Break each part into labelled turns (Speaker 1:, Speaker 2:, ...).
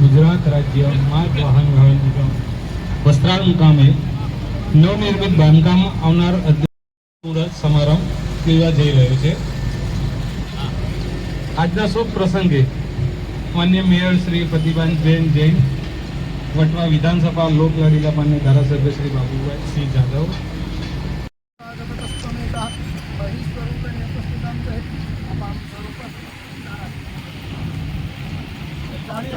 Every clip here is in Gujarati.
Speaker 1: આજરોજ ગુજરાત રાજ્ય માર્ગ વાહન વ્યવહાર નિગમ વસ્ત્રાલ મુકામે નવનિર્મિત બાંધકામ આવનાર અધ્યક્ષ મુહૂર્ત સમારંભ યોજવા જઈ રહ્યો છે આજના શુભ પ્રસંગે માન્ય મેયર શ્રી પ્રતિભાનબેન જૈન વટવા વિધાનસભા લોક લાડીલા માન્ય ધારાસભ્ય શ્રી બાબુભાઈ સિંહ જાદવ
Speaker 2: स्वागतस्तमेतः भूतानि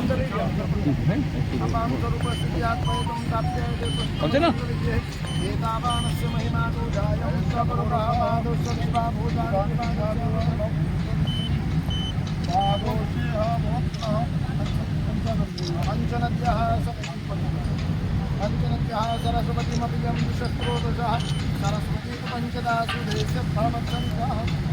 Speaker 2: पञ्चनद्यः पञ्चनद्यः सरस्वतीमपि यं शस्त्रोदशः सरस्वती पञ्चदासु देशफलमत्सन्तः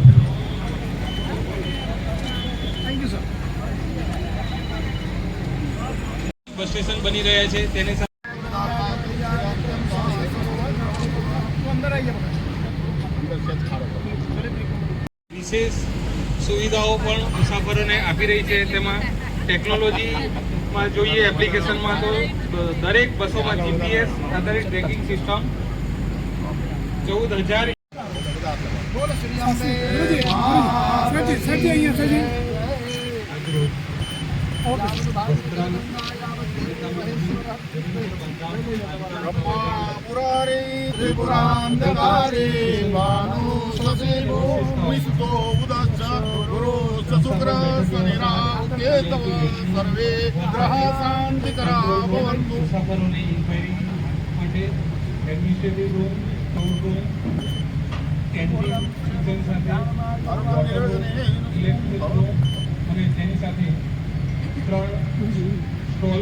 Speaker 1: બસ સ્ટેશન બની રહ્યા છે, તેને વિશેષ સુવિધાઓ પણ મુસાફરોને આપી રહી છે. તેમાં ટેકનોલોજીમાં જોઈએ, એપ્લિકેશનમાં તો દરેક બસોમાં જીપીએસ આધારિત ટ્રેકિંગ સિસ્ટમ ચૌદ હજાર
Speaker 2: Brahmapurari, Tripurandakari, Vanu Sasibu, Visto Udacha, Guru Sasukra, Sanira, Ketava, Sarve, Graha Santikara, Bhavantu.
Speaker 1: Safarone inquiry માટે administrative room court room canteen kitchen સાથે ઇલેક્ટ્રિક રૂમ અને તેની સાથે ત્રણ સ્ટોલ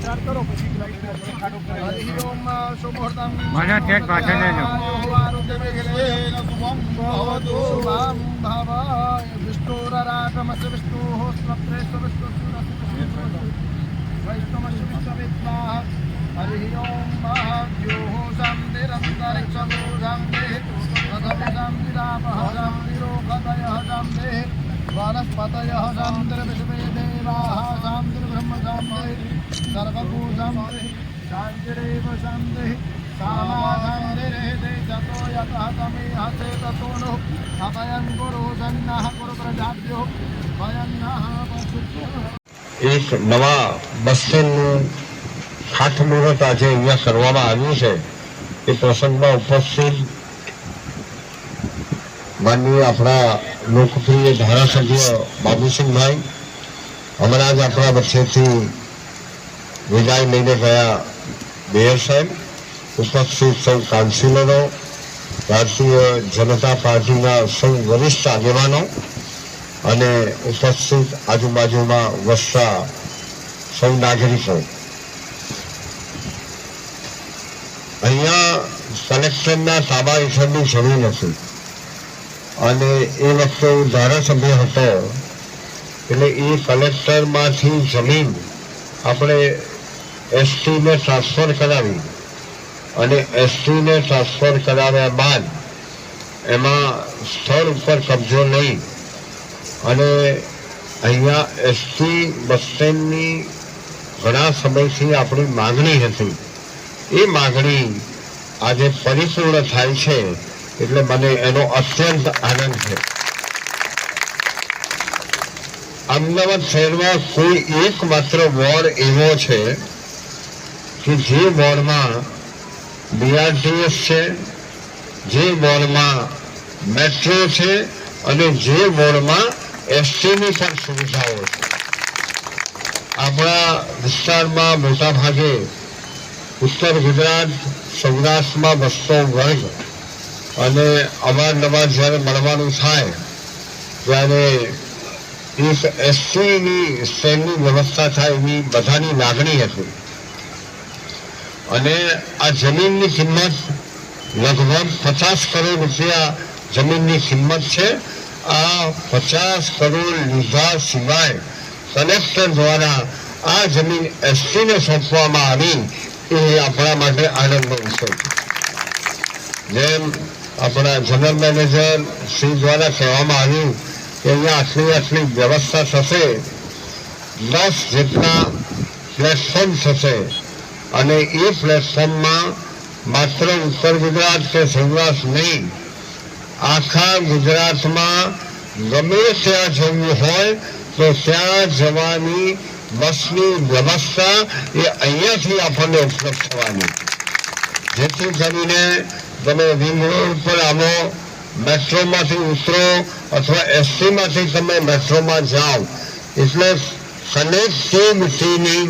Speaker 2: शुभं भवतु शुभं भव यन्त्रराजाय विद्महे महायन्त्राय धीमहि तन्नो यन्त्रः प्रचोदयात् आरोग्यमेन शुभं भवतु शुभं भव हरिः ओम् शुभमुहूर्तं
Speaker 3: माझा टेक पाठवला जाऊ.
Speaker 2: आरोग्यमेन शुभं भवतु शुभं भव विष्णुरराटमस्य विष्णोः स्वप्रेश्व विष्णुसूरस्य वैष्णवस्य विश्वविद्वाः हरिः ॐ महद्योः शान्तिरन्तरिक्षमो शान्तिः तदपि शान्तिरापः शान्तिरोगतयः शान्तिः वनस्पतयः शान्तिर्विश्वे देवाः शान्तिर्ब्रह्म शान्तिः सर्वभू शान्तिः शान्तिरेव शान्तिः सामाशान्तिरेते ततो यतः तमेह चेततो नो अभयं कुरु सन्नः कुरु प्रजाभ्यो भयन्नः पशुभ्यः
Speaker 4: એક નવા બસ સ્ટેન્ડનું ખાતમુહૂર્ત આજે અહીંયા કરવામાં આવ્યું છે એ પ્રસંગમાં ઉપસ્થિત માનનીય આપણા લોકપ્રિય ધારાસભ્ય બાબુસિંહભાઈ હમણાં જ આપણા વચ્ચેથી વિદાય લઈને ગયા મેયર સાહેબ, ઉપસ્થિત સૌ કાઉન્સિલરો ભારતીય જનતા પાર્ટીના સૌ વરિષ્ઠ આગેવાનો અને ઉપસ્થિત આજુબાજુમાં વસતા સૌ નાગરિકો. અહીંયા કલેક્ટરના તાબા હેઠળની જમીન નથી. અને એ વખતે હું ધારાસભ્ય હતો, એટલે એ કલેક્ટરમાંથી જમીન આપણે એસટીને ટ્રાન્સફર કરાવી. અને એસટીને ટ્રાન્સફર કરાવ્યા બાદ એમાં સ્થળ ઉપર કબજો નહીં અને અહીંયા એસટી બસ સ્ટેન્ડની ઘણા સમયથી આપણી માગણી હતી. એ માગણી આજે પરિપૂર્ણ થાય છે એટલે મને એનો અત્યંત આનંદ છે. અમદાવાદ શહેરમાં કોઈ એક માત્ર વોર્ડ એવો છે કે જે બોર્ડમાં બીઆરટીએસ છે, જે બોર્ડમાં મેટ્રો છે અને જે બોર્ડમાં એસટીની પણ સુવિધાઓ છે. આપણા વિસ્તારમાં મોટા ભાગે ઉત્તર ગુજરાત, સૌરાષ્ટ્રમાં વસતો વર્ગ અને અવારનવાર જ્યારે મળવાનું થાય, ત્યારે એસટીની સ્ટેન્ડની વ્યવસ્થા થાય એવી બધાની લાગણી હતી. અને આ જમીનની કિંમત લગભગ પચાસ કરોડ રૂપિયા જમીનની કિંમત છે. આ પચાસ કરોડ લીધા સિવાય કલેક્ટર દ્વારા આ જમીન એસટીને સોંપવામાં આવી એ આપણા માટે આનંદનો વિષય છે. જેમ આપણા જનરલ મેનેજર શ્રી દ્વારા કહેવામાં આવ્યું કે અહીંયા આટલી આટલી વ્યવસ્થા થશે, દસ જેટલા પ્લેટફોર્મ થશે અને એ પ્લેટફોર્મમાં માત્ર ઉત્તર ગુજરાત કે સૌરાષ્ટ્ર નહીં, આખા ગુજરાતમાં ગમે ત્યાં જવું હોય તો ત્યાં જવાની બસની વ્યવસ્થા એ અહીંયાથી આપણને ઉપલબ્ધ થવાની. જેથી કરીને તમે રિંગ રોડ પર આવો, મેટ્રોમાંથી ઉતરો અથવા એસટીમાંથી તમે મેટ્રોમાં જાઓ. એટલે કનેક્ટિવિટીની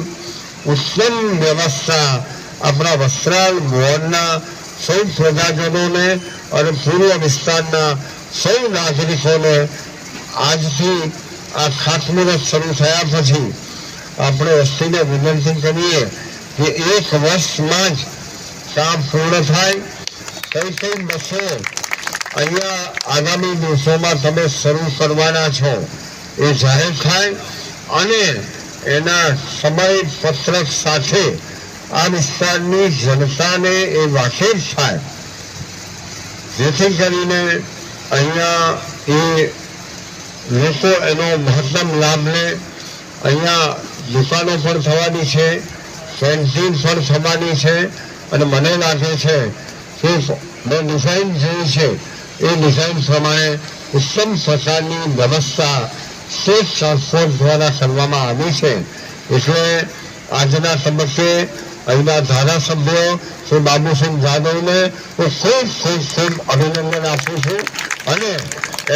Speaker 4: ઉત્તમ વ્યવસ્થા આપણા વસ્ત્રાલ મોહનના સૌ પ્રજાજનોને અને પૂર્વ વિસ્તારના સૌ નાગરિકોને આજથી આ ખાતમુહૂર્ત શરૂ થયા પછી આપણે વસ્તીને વિનંતી કરીએ કે એક વર્ષમાં જ કામ પૂર્ણ થાય. કઈ કઈ બસો અહીંયા આગામી દિવસોમાં તમે શરૂ કરવાના છો એ જાહેર થાય. અને એના સમય પત્રક સાથે આ વિસ્તારની જનતાને એ વાકેફ થાય. જેથી કરીને અહીંયા એ લોકો એનો મહત્તમ લાભ લે. અહીંયા દુકાનો પણ થવાની છે, કેન્ટીન પણ થવાની છે, અને મને લાગે છે કે મેં ડિઝાઇન જોઈ છે, એ ડિઝાઇન પ્રમાણે ઉત્તમ પ્રકારની વ્યવસ્થા સ્ટેટ ટ્રાન્સપોર્ટ દ્વારા કરવામાં આવ્યું છે. એટલે આજના તબક્કે અહીંના ધારાસભ્યો શ્રી બાબુસિંહ જાદવને હું ખૂબ ખૂબ ખૂબ અભિનંદન આપું છું અને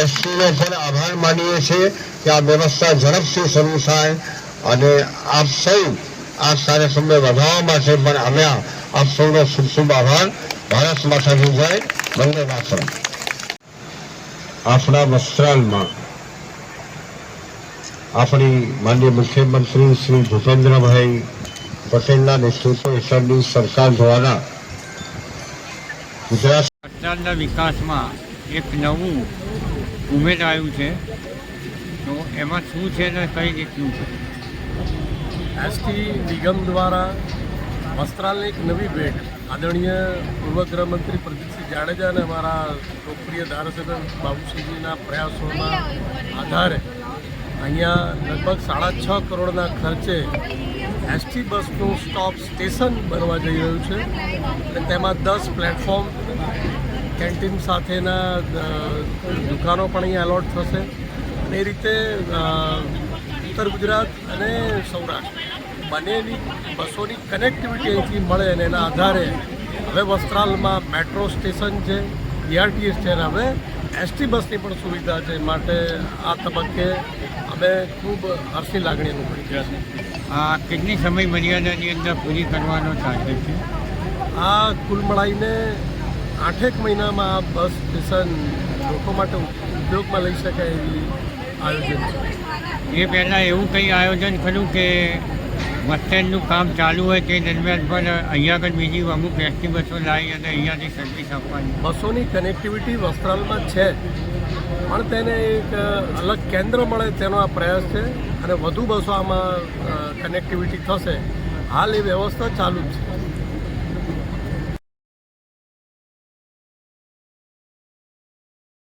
Speaker 4: એસટીનો પણ આભાર માનીએ છીએ કે આ વ્યવસ્થા ઝડપથી શરૂ થાય અને આપ સૌ આ કાર્યક્રમને વધારવા માટે પણ આવ્યા આપ સૌનો ખૂબ ખૂબ આભાર. ભારત માતાજી જય. વંદે માતરમ. આપણા વસ્ત્રાલમાં આપણી માન્ય મુખ્યમંત્રી શ્રી ભૂપેન્દ્રભાઈ પટેલના નેતૃત્વ હેઠળની સરકાર દ્વારા ગુજરાત
Speaker 3: વસ્ત્રાલના વિકાસમાં એક નવું ઉમેરાયું છે. તો એમાં શું છે ને કઈ રીતનું છે?
Speaker 5: એસટી નિગમ દ્વારા વસ્ત્રાલની એક નવી ભેટ આદરણીય પૂર્વ ગૃહમંત્રી પ્રદીપસિંહ જાડેજા અને અમારા લોકપ્રિય ધારાસભ્ય બાબુસિંહજીના પ્રયાસોના આધારે અહીંયા લગભગ સાડા છ કરોડના ખર્ચે એસટી બસનું સ્ટોપ સ્ટેશન બનવા જઈ રહ્યું છે. અને તેમાં દસ પ્લેટફોર્મ કેન્ટીન સાથેના દુકાનો પણ અહીંયા એલોટ થશે. અને એ રીતે ઉત્તર ગુજરાત અને સૌરાષ્ટ્ર બંનેની બસોની કનેક્ટિવિટી અહીંથી મળે અને એના આધારે હવે વસ્ત્રાલમાં મેટ્રો સ્ટેશન છે બીઆરટીએસ છે અને હવે એસટી બસની પણ સુવિધા છે માટે આ તબક્કે અમે ખૂબ હર્ષની લાગણી અનુભવી છે
Speaker 3: આ કેટલી સમય મર્યાદાની અંદર પૂરી કરવાનો ટાર્ગેટ છે?
Speaker 5: આ કુલ મળાઈને આઠેક મહિનામાં આ બસ સ્ટેશન લોકો માટે ઉપયોગમાં લઈ શકાય એવી આયોજન છે.
Speaker 3: એ પહેલાં એવું કંઈ આયોજન ખરું કે બસ સ્ટેન્ડનું કામ ચાલુ હોય તે દરમિયાન પણ અહીંયા આગળ બીજી અમુક એસટી બસો લાવી અને અહીંયાથી સર્વિસ આપવાની?
Speaker 5: બસોની કનેક્ટિવિટી વસ્ત્રાલમાં છે. પણ તેને એક અલગ કેન્દ્ર મળે તેનો આ પ્રયાસ છે અને વધુ બસો આમાં કનેક્ટિવિટી થશે. હાલ એ વ્યવસ્થા ચાલુ જ છે.